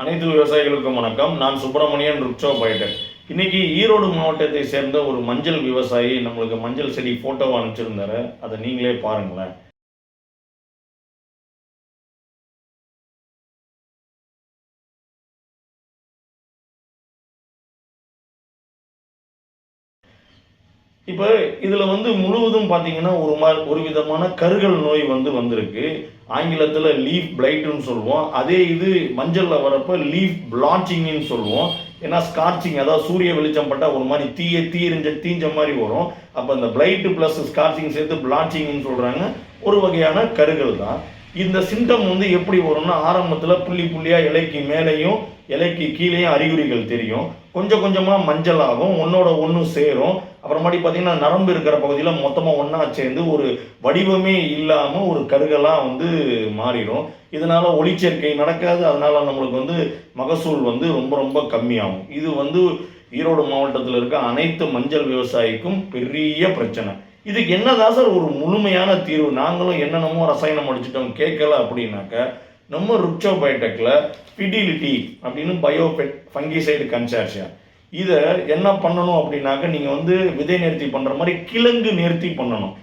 அனைத்து விவசாயிகளுக்கும் வணக்கம். நான் சுப்பிரமணியன் ருக்ஷோ பைட்டர் இன்னைக்கு ஈரோடு மாவட்டத்தை சேர்ந்த ஒரு மஞ்சள் விவசாயி நம்மளுக்கு மஞ்சள் செடி ஃபோட்டோவை அனுப்பிச்சிருந்தாரு. அதை நீங்களே பாருங்களேன். இப்போ இதில் வந்து முழுவதும் பார்த்தீங்கன்னா ஒரு மா ஒரு விதமான கருகல் நோய் வந்து வந்திருக்கு. ஆங்கிலத்தில் லீஃப் பிளைட்டுன்னு சொல்லுவோம். அதே இது மஞ்சளில் வரப்போ லீஃப் பிளாச்சிங்னு சொல்லுவோம். ஏன்னா ஸ்கார்ச்சிங் அதாவது சூரிய வெளிச்சம் பட்டால் ஒரு மாதிரி தீய தீரிஞ்ச தீஞ்ச மாதிரி வரும். அப்போ இந்த பிளைட்டு ப்ளஸ் ஸ்கார்ச்சிங் சேர்த்து பிளாச்சிங்னு சொல்கிறாங்க ஒரு வகையான கருகள் தான். இந்த சிம்டம் வந்து எப்படி வரும்னா ஆரம்பத்தில் புள்ளி புள்ளியாக இலைக்கு மேலேயும் இலைக்கு கீழேயும் அறிகுறிகள் தெரியும். கொஞ்சம் கொஞ்சமாக மஞ்சள் ஆகும் ஒன்றோட ஒன்று சேரும். அப்புறமாட்டி பார்த்தீங்கன்னா நரம்பு இருக்கிற பகுதியில் மொத்தமாக ஒன்றா சேர்ந்து ஒரு வடிவமே இல்லாமல் ஒரு கருகலாக வந்து மாறிடும். இதனால ஒளிச்சேர்க்கை நடக்காது அதனால் நம்மளுக்கு வந்து மகசூல் வந்து ரொம்ப ரொம்ப கம்மியாகும். இது வந்து ஈரோடு மாவட்டத்தில் இருக்க அனைத்து மஞ்சள் விவசாயிக்கும் பெரிய பிரச்சனை. இதுக்கு என்னதான் சார் ஒரு முழுமையான தீர்வு? நாங்களும் என்னென்னமோ ரசாயனம் அடிச்சிட்டோம். கேட்கல அப்படின்னாக்க நம்ம ருக்சோ பயோடெக்கில் ஃபிடிலிட்டி அப்படின்னு பயோபெட் ஃபங்கிசைடு கன்சார்ஷியா இதை என்ன பண்ணணும் அப்படின்னாக்க நீங்கள் வந்து விதை நேர்த்தி பண்ணுற மாதிரி கிழங்கு நேர்த்தி பண்ணணும்.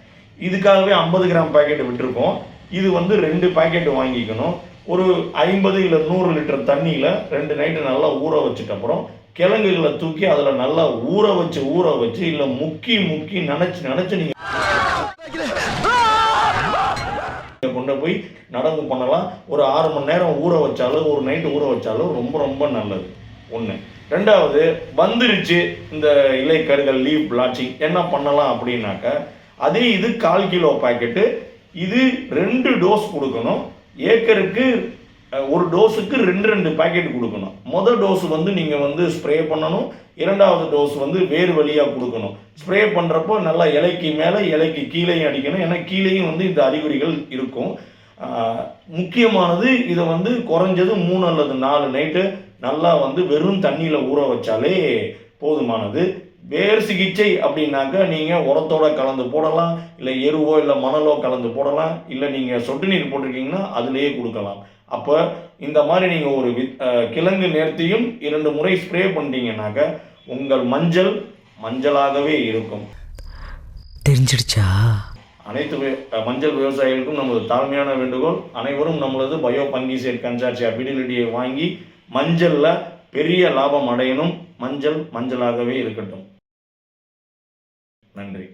இதுக்காகவே ஐம்பது கிராம் பேக்கெட் விட்டுருக்கோம். இது வந்து ரெண்டு பேக்கெட் வாங்கிக்கணும். ஒரு ஐம்பது இல்லை நூறு லிட்டர் தண்ணியில் ரெண்டு நைட்டு நல்லா ஊற வச்சுட்டு அப்புறம் கிழங்குகளை தூக்கி அதில் நல்லா ஊற வச்சு ஊற வச்சு இல்லை முக்கி முக்கி நினச்சி நினச்சி நீங்கள் கொண்டு போய் நடவு பண்ணலாம். ஒரு ஆறு மணி நேரம் ஊற வச்சாலும் ஒரு நைட்டு ஊற வச்சாலும் ரொம்ப ரொம்ப நல்லது. ஒன்று ரெண்டாவது வந்துருச்சு இந்த இலைக்கருகள் லீவ் பிளாச்சிங் என்ன பண்ணலாம் அப்படின்னாக்க அதே இது கால் கிலோ பாக்கெட்டு இது ரெண்டு டோஸ் கொடுக்கணும். ஏக்கருக்கு ஒரு டோஸுக்கு ரெண்டு ரெண்டு பாக்கெட் கொடுக்கணும். முதல் டோஸ் வந்து நீங்கள் வந்து ஸ்ப்ரே பண்ணணும். இரண்டாவது டோஸ் வந்து வேறு வழியாக கொடுக்கணும். ஸ்ப்ரே பண்ணுறப்போ நல்லா இலைக்கு மேலே இலைக்கு கீழேயும் அடிக்கணும். ஏன்னா கீழேயும் வந்து இந்த அறிகுறிகள் இருக்கும். முக்கியமானது இதை வந்து குறைஞ்சது மூணு அல்லது நாலு நைட்டு நல்லா வந்து வெறும் தண்ணியில் ஊற வச்சாலே போதுமானது. வேர் சிகிச்சை அப்படின்னாக்க நீங்கள் உரத்தோட கலந்து போடலாம். இல்லை எருவோ இல்லை மணலோ கலந்து போடலாம். இல்லை நீங்கள் சொட்டு நீர் போட்டிருக்கீங்கன்னா அதுலேயே கொடுக்கலாம். அப்போ இந்த மாதிரி நீங்கள் ஒரு வி அஹ், கிழங்கு நேர்த்தியும் இரண்டு முறை ஸ்ப்ரே பண்ணிட்டீங்கன்னாக்க உங்கள் மஞ்சள் மஞ்சளாகவே இருக்கும். தெரிஞ்சிடுச்சா? அனைத்து மஞ்சள் விவசாயிகளுக்கும் நமது தாழ்மையான வேண்டுகோள் அனைவரும் நம்மளது பயோ பங்கிசைட் கன்சார்ட்சி அபிடிலிட்டியை வாங்கி மஞ்சளில் பெரிய லாபம் அடையணும். மஞ்சள் மஞ்சளாகவே இருக்கட்டும். நன்றி.